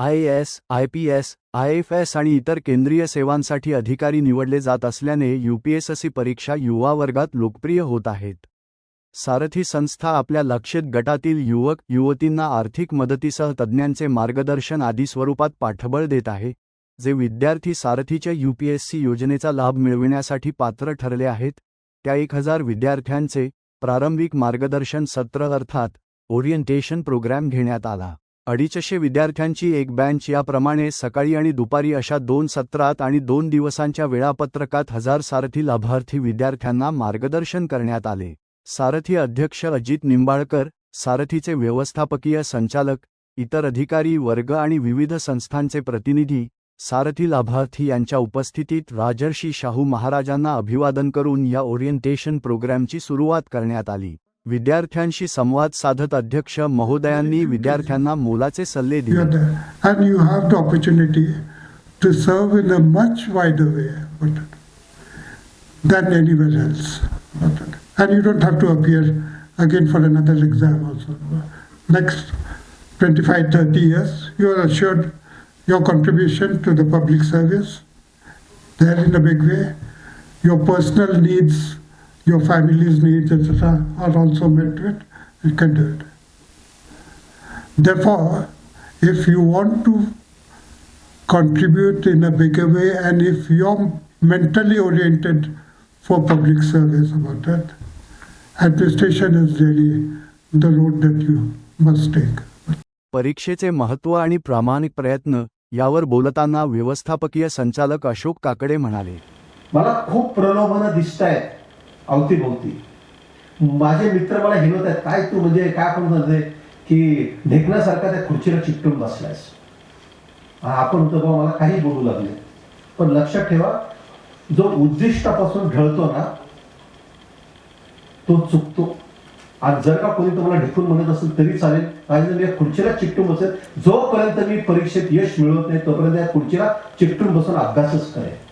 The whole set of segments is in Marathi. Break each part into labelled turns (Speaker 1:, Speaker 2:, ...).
Speaker 1: I S I P S I F S आणि इतर केंद्रीय सेवांसाठी अधिकारी निवडले जात असल्याने यूपीएससी परीक्षा युवा वर्गात लोकप्रिय होत आहेत. सारथी संस्था आपल्या लक्षित गटातील युवक युवतींना आर्थिक मदतीसह तज्ज्ञांचे मार्गदर्शन आदी स्वरूपात पाठबळ देत आहे जे विद्यार्थी सारथीच्या यूपीएससी योजनेचा लाभ मिळविण्यासाठी पात्र ठरले आहेत. त्या एक हजार विद्यार्थ्यांचे प्रारंभिक मार्गदर्शन सत्र अर्थात ओरिएंटेशन प्रोग्रॅम घेण्यात आला. अडीचशे विद्यार्थ्यांची एक बँच याप्रमाणे सकाळी आणि दुपारी अशा दोन सत्रात आणि दोन दिवसांच्या वेळापत्रकात हजार सारथी लाभार्थी विद्यार्थ्यांना मार्गदर्शन करण्यात आले. सारथी अध्यक्ष अजित निंबाळकर सारथीचे व्यवस्थापकीय संचालक इतर अधिकारी वर्ग आणि विविध संस्थांचे प्रतिनिधी सारथी लाभार्थी यांच्या उपस्थितीत राजर्षी शाहू महाराजांना अभिवादन करून या ओरिएंटेशन प्रोग्रॅमची सुरुवात करण्यात आली. विद्यार्थ्यांशी संवाद साधत अध्यक्ष महोदयांनी विद्यार्थ्यांना मोलाचे सल्ले
Speaker 2: You're
Speaker 1: दिले
Speaker 2: there, and you have the opportunity to serve in a much wider way than anywhere else. And you don't have to appear again for another exam also. Next 25, 30 years, you are assured your contribution to the public service there in a big way. Your personal needs, your family's needs, etc., are also met it. You can do it. Therefore, if you want to contribute in a bigger way and if you're mentally oriented for public service about that, administration is really the road that you must take.
Speaker 1: परीक्षेचे महत्त्व आणि प्रामाणिक प्रयत्न यावर बोलताना व्यवस्थापकीय संचालक अशोक काकडे म्हणाले
Speaker 3: मला खूप प्रलोभनं दिसत आहेत अवतीभोवती माझे मित्र मला हिनवत आहेत काय तू म्हणजे काय आपण म्हणजे की ढेकण्यासारखा त्या खुर्चीला चिकटून बसलायस? आपण होतो बाबा मला काही बोलू लागले. पण लक्षात ठेवा जो उद्दिष्टापासून ढळतो ना तो चुकतो. आज जर का कोणी तुम्हाला ढेकून म्हणत असेल तरी चालेल. माझ्या मी या खुर्चीला चिकटून बसेल जोपर्यंत मी परीक्षेत यश मिळवत नाही तोपर्यंत या खुर्चीला चिकटून बसून अभ्यासच करेल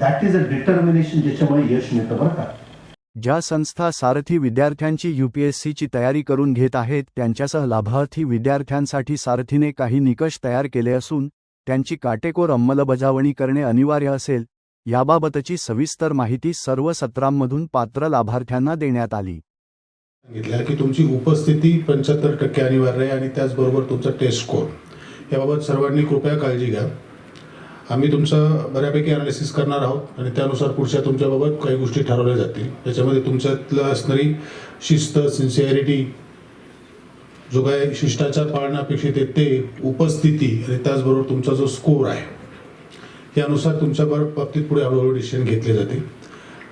Speaker 3: दॅट इज अ डिटर्मिनेशन ज्याच्यामुळे यश मिळतं बरं का.
Speaker 1: ज्या संस्था सारथी विद्यार्थ्यांची यूपीएससीची तयारी करून घेत आहेत त्यांच्यासह लाभार्थी विद्यार्थ्यांसाठी सारथीने काही निकष तयार केले असून त्यांची काटेकोर अंमलबजावणी करणे अनिवार्य असेल याबाबतची सविस्तर माहिती सर्व सत्रांमधून पात्र लाभार्थ्यांना देण्यात आली.
Speaker 4: सांगितलं की तुमची उपस्थिती पंच्याहत्तर टक्के अनिवार्य आहे आणि त्याचबरोबर तुमचा टेस्ट स्कोर याबाबत सर्वांनी कृपया काळजी घ्या. आम्ही तुमचं बऱ्यापैकी अनालिसिस करणार आहोत आणि त्यानुसार पुढच्या तुमच्याबाबत काही गोष्टी ठरवल्या जातील त्याच्यामध्ये तुमच्यातलं असणारी शिस्त सिन्सिअरिटी जो काय शिष्टाचार पाळणं अपेक्षित आहे ते उपस्थिती आणि त्याचबरोबर तुमचा जो स्कोर आहे यानुसार तुमच्या बाबतीत पुढे हळूहळू डिसिजन घेतले जाते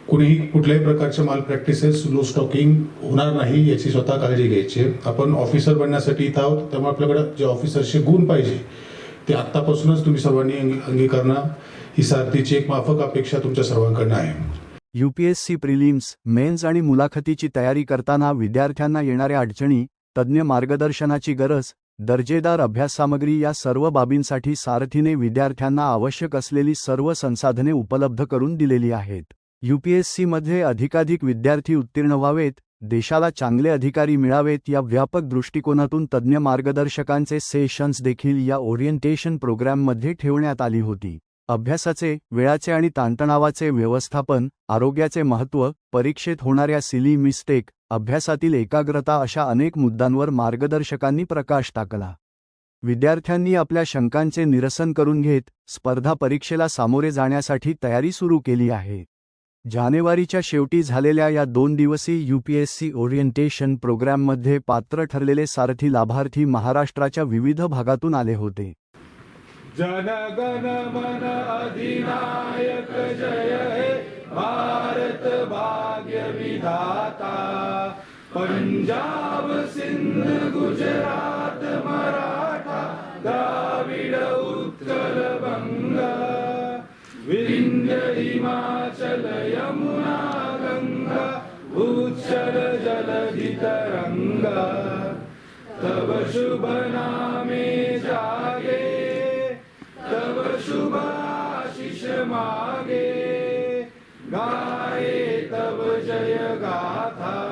Speaker 4: कुणीही कुठल्याही प्रकारचे माल प्रॅक्टिसेस लो स्टॉकिंग होणार नाही याची स्वतः काळजी घ्यायची आहे. आपण ऑफिसर बनण्यासाठी इथं आहोत त्यामुळे आपल्याकडं जे ऑफिसरचे गुण पाहिजे ते आत्तापासूनच तुम्ही सर्वांनी अंगीकारणं ही सारथीची एक माफक अपेक्षा तुमच्या सर्वांकडनं आहे.
Speaker 1: यूपीएससी प्रिलिम्स मेन्स आणि मुलाखतीची तयारी करताना विद्यार्थ्यांना येणाऱ्या अडचणी तज्ज्ञ मार्गदर्शनाची गरज दर्जेदार अभ्यास सामग्री या सर्व बाबींसाठी सारथीने विद्यार्थ्यांना आवश्यक असलेली सर्व संसाधने उपलब्ध करून दिलेली आहेत. यूपीएससीमध्ये अधिकाधिक विद्यार्थी उत्तीर्ण व्हावेत देशाला चांगले अधिकारी मिळावेत या व्यापक दृष्टिकोनातून तज्ज्ञ मार्गदर्शकांचे सेशन्स देखील या ओरिएंटेशन प्रोग्रॅममध्ये ठेवण्यात आली होती. अभ्यासाचे वेळाचे आणि ताणतणावाचे व्यवस्थापन आरोग्याचे महत्त्व परीक्षेत होणाऱ्या सिली मिस्टेक अभ्यासातील एकाग्रता अशा अनेक मुद्द्यांवर मार्गदर्शकांनी प्रकाश टाकला. विद्यार्थ्यांनी आपल्या शंकांचे निरसन करून घेत स्पर्धा परीक्षेला सामोरे जाण्यासाठी तयारी सुरू केली आहे. जानेवारीच्या शेवटी झालेल्या या दोन दिवसीय यूपीएससी ओरिएंटेशन प्रोग्रॅममध्ये पात्र ठरलेले सारथी लाभार्थी महाराष्ट्राच्या विविध भागातून आले होते.
Speaker 5: जनगण मन अधिनायक जय हे भारत भाग्य विधाता पंजाब सिंध गुजरात मराठा द्राविड उत्कल बंग. विंध्य हिमाचल तरंगा तब शुभ नामे जागे। तब शुभ आशिष मागे। गाये तब जय गाथा।